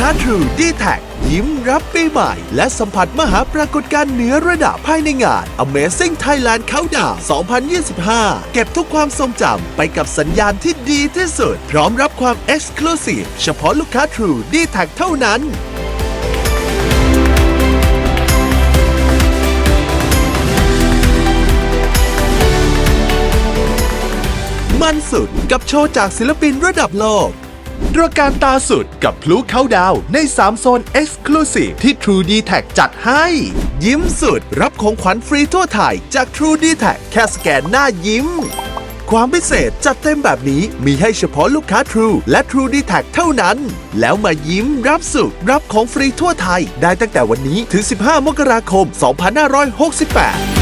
ค้า True d t a c ยิ้มรับปีใหม่ และสัมผัสมหาปรากฏการณ์เหนือระดับภายในงาน Amazing Thailand Countdown 2025 เก็บทุกความทรงจำไปกับสัญญาณที่ดีที่สุด พร้อมรับความ Exclusive เฉพาะลูกค้า True d t a c เท่านั้นมันสุดกับโชว์จากศิลปินระดับโลก ระการตาสุดกับพลุเข้าดาวน์ใน 3 โซน Exclusive ที่ True d t a c จัดให้ ยิ้มสุดรับของขวัญฟรีทั่วไทยจาก True d t a c แค่สแกนหน้ายิ้ม ความพิเศษจัดเต็มแบบนี้มีให้เฉพาะลูกค้า True และ True d t a c เท่านั้น แล้วมายิ้มรับสุขรับของฟรีทั่วไทย ได้ตั้งแต่วันนี้ถึง 15 มกราคม 2568